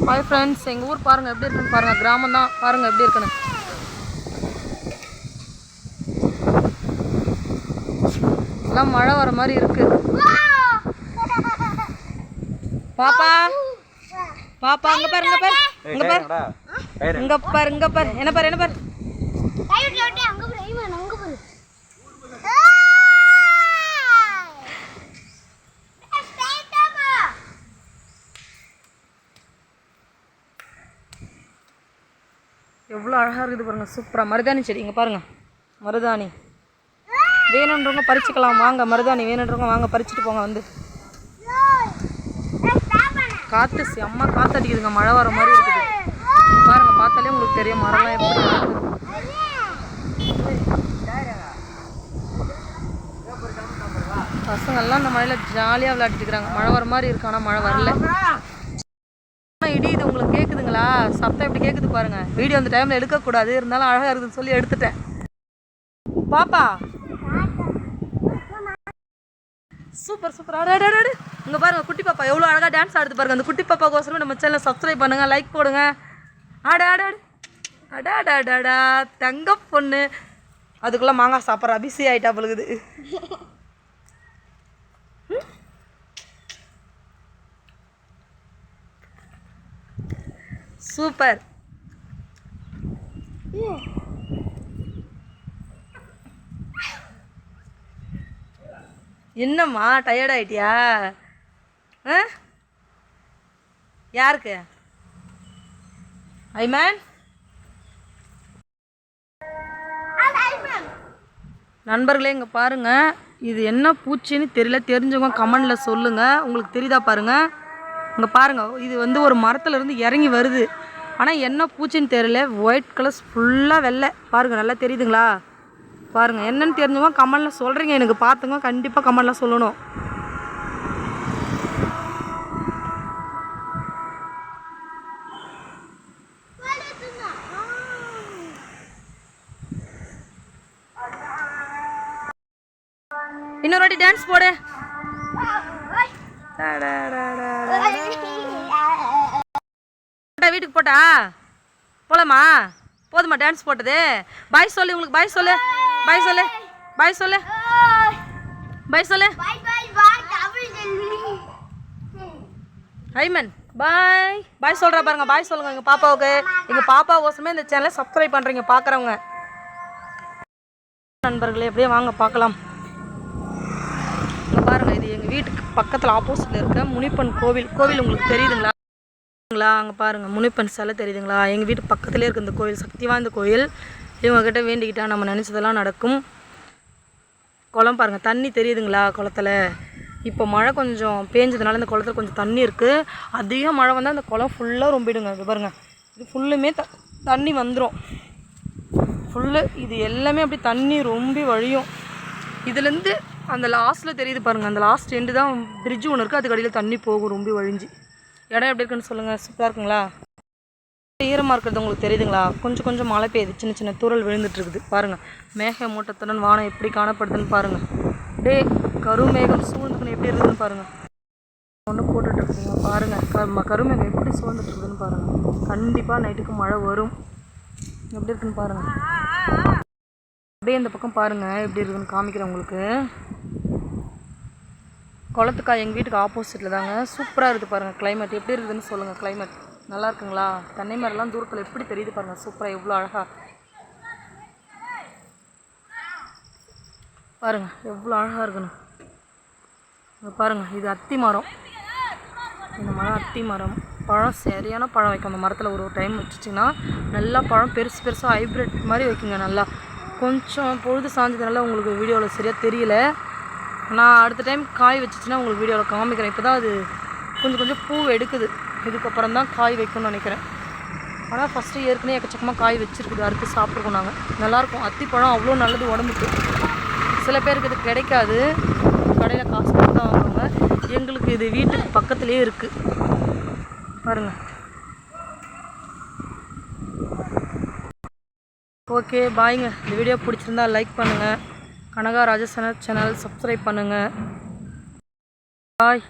Hi friends எங்கள் ஊர் பாருங்கள் எப்படி இருக்குன்னு பாருங்கள் கிராமம் தான். பாருங்கள் எப்படி இருக்குன்னு. எல்லாம் மழை வர மாதிரி இருக்கு. பாப்பா பாப்பா அங்க பாரு இங்க பாரு. இங்க பாரு. இங்க பாரு இங்க பாரு. என்ன பாரு என்ன பாரு. எவ்வளோ அழகாக இருக்குது பாருங்கள் சூப்பராக மருதாணி செடி இங்கே பாருங்கள் மருதாணி. வேணுன்றவங்க பறிச்சுக்கலாம். வாங்க மருதாணி வேணுன்றவங்க வாங்க பறிச்சுட்டு போங்க வந்து. காற்று செம்ம காற்று அடிக்குதுங்க. மழை வர மாதிரி இருக்குது. பாருங்க பார்த்தாலே உங்களுக்கு தெரியும். மரம்லாம் எப்படி பசங்கள்லாம் இந்த மழையில் ஜாலியாக விளையாடிட்டு இருக்கிறாங்க. மழை வர மாதிரி இருக்கு ஆனால் மழை வரல. இடி இது உங்களுக்கு கேட்குதுங்களா சத்தம் எப்படி கேட்குது பாருங்க. வீடியோ அந்த டைமில் எடுக்கக்கூடாது. இருந்தாலும் அழகாக இருக்குதுன்னு சொல்லி எடுத்துட்டேன். பாப்பா. Super super. அட இங்கே அட, பாருங்க குட்டி பாப்பா. எவ்வளோ அழகாக டான்ஸ் ஆடுது பாருங்க. அந்த குட்டி பாப்பாக்கோசரம் நம்ம சேனலை சப்ஸ்கிரைப் பண்ணுங்க லைக் போடுங்க. ஆட ஆடாடு அடாடாடாடா அடா தங்க பொண்ணு. அதுக்குள்ளே மாங்காய் சாப்பிட்ற பிஸி ஆயிட்டா பழுகுது சூப்பர். என்னம்மா டயர்ட் ஆயிட்டியா? ஆ? யாருக்கு? ஐமேன் நண்பர்களே இங்கே பாருங்க. இது என்ன பூச்சின்னு தெரியல. தெரிஞ்சவங்க கமெண்டில் சொல்லுங்கள் உங்களுக்கு தெரியுதா பாருங்க. இங்கே பாருங்க. இது வந்து ஒரு மரத்துல இருந்து இறங்கி வருது. ஆனால் என்ன பூச்சின்னு தெரியல. ஒயிட் கலர்ஸ் ஃபுல்லாக வெள்ளை. பாருங்க நல்லா தெரியுதுங்களா? பாருங்க என்னன்னு தெரிஞ்சவங்க கமெண்டில் சொல்கிறீங்க எனக்கு பார்த்துங்க கண்டிப்பாக கமெண்டில் சொல்லணும். இன்னொரு வாட்டி டான்ஸ் போடு. வீட்டுக்கு போட்டா? போலாமா? போதுமா டான்ஸ் போட்டது. பாய் சொல்லு உங்களுக்கு பாய் சொல்லு. பாய் சொல்லு. பாய் சொல்லு. பாய் சொல்லு. ஐமன் பாய் பாய் சொல்கிறா பாருங்க பாய் சொல்லுங்க எங்கள் பாப்பாவுக்கு. எங்கள் பாப்பாவுக்கோசமே இந்த சேனலை சப்ஸ்கிரைப் பண்ணுறீங்க பார்க்குறவங்க நண்பர்களே எப்படியே வாங்க பார்க்கலாம். இங்க பாருங்க இது எங்கள் வீட்டுக்கு பக்கத்தில் ஆப்போசிட்டில் இருக்க முனிப்பன் கோவில். கோவில் உங்களுக்கு தெரியுதுங்களா? தெரியுதுங்களா? அங்கே பாருங்கள் முனிப்பன் சிலை தெரியுதுங்களா? எங்கள் வீட்டு பக்கத்துலேயே இருக்குது இந்த கோயில் சக்தி வாய்ந்த கோயில். இவங்கக்கிட்ட வேண்டிக்கிட்டா நம்ம நினச்சதெல்லாம் நடக்கும். குளம் பாருங்கள் தண்ணி தெரியுதுங்களா குளத்துல? இப்போ மழை கொஞ்சம் பேஞ்சதுனால இந்த குளத்துல கொஞ்சம் தண்ணி இருக்குது அதிக மழை வந்தால் அந்த குளம் ஃபுல்லாக ரொம்பிடுங்க. இது பாருங்கள் இது ஃபுல்லுமே த தண்ணி வந்துடும் ஃபுல்லு இது எல்லாமே அப்படி தண்ணி ரொம்பி வழியும். இதுலேருந்து அந்த லாஸ்ட்டில் தெரியுது பாருங்கள் அந்த லாஸ்ட் எண்டு தான் பிரிட்ஜு ஒன்று இருக்குது அதுக்கு அடியில் தண்ணி போகும் ரொம்ப வழிஞ்சு. இடம் எப்படி இருக்குன்னு சொல்லுங்கள் சூப்பராக இருக்குங்களா? ஈரமாக இருக்கிறது உங்களுக்கு தெரியுதுங்களா? கொஞ்சம் கொஞ்சம் மழை பெய்யுது. சின்ன சின்ன தூரல் விழுந்துட்டு இருக்குது பாருங்கள் மேக மூட்டத்துடன் வானம் எப்படி காணப்படுதுன்னு பாருங்கள் அப்படியே கருமேகம் சூழ்ந்துக்கணும் எப்படி இருக்குதுன்னு பாருங்கள் ஒன்று போட்டுட்டு இருக்குங்க பாருங்கள் க கருமேகம் எப்படி சூழ்ந்துட்டு இருக்குதுன்னு பாருங்கள் கண்டிப்பாக நைட்டுக்கு மழை வரும். எப்படி இருக்குன்னு பாருங்கள் அப்படியே இந்த பக்கம் பாருங்கள் எப்படி இருக்குதுன்னு காமிக்கிறேன் உங்களுக்கு. குளத்துக்கா எங்கள் வீட்டுக்கு ஆப்போசிட்டில் தாங்க. சூப்பராக இருக்குது பாருங்கள் கிளைமேட் எப்படி இருக்குதுன்னு சொல்லுங்கள் கிளைமேட் நல்லா இருக்குங்களா? தென்னை மரம்லாம் தூரத்தில் எப்படி தெரியுது பாருங்கள் சூப்பராக எவ்வளோ அழகாக பாருங்கள் எவ்வளோ அழகாக இருக்கணும் பாருங்கள் இது அத்தி மரம். இந்த மரம் அத்தி மரம். பழம் சரியான பழம் வைக்கும். அந்த மரத்தில் ஒரு ஒரு டைம் வச்சுச்சிங்கன்னா நல்லா பழம் பெருசு பெருசாக ஹைப்ரிட் மாதிரி வைக்குங்க நல்லா. கொஞ்சம் பொழுது சாஞ்சதுனால உங்களுக்கு வீடியோவில் சரியாக தெரியல. நான் அடுத்த டைம் காய் வச்சுச்சுன்னா உங்களுக்கு வீடியோவில் காமிக்கிறேன். இப்போ தான் அது கொஞ்சம் கொஞ்சம் பூ எடுக்குது. இதுக்கப்புறம் தான் காய் வைக்கணும்னு நினைக்கிறேன். ஆனால் ஃபஸ்ட்டு ஏற்கனவே எக்கச்சக்கமாக காய் வச்சுருக்குது. அறுத்து சாப்பிட்ருக்கோம் நாங்கள் நல்லாயிருக்கும். அத்திப்பழம் அவ்வளோ நல்லது உடம்புக்கு. சில பேருக்கு இது கிடைக்காது. கடையில் காசு கொடுத்து தான் வாங்குவாங்க. எங்களுக்கு இது வீட்டுக்கு பக்கத்துலேயே இருக்குது பாருங்கள் ஓகே பாய்ங்க இந்த வீடியோ பிடிச்சிருந்தா லைக் பண்ணுங்கள் கனகா ராஜசன சேனல் சப்ஸ்கிரைப் பண்ணுங்கள் பாய்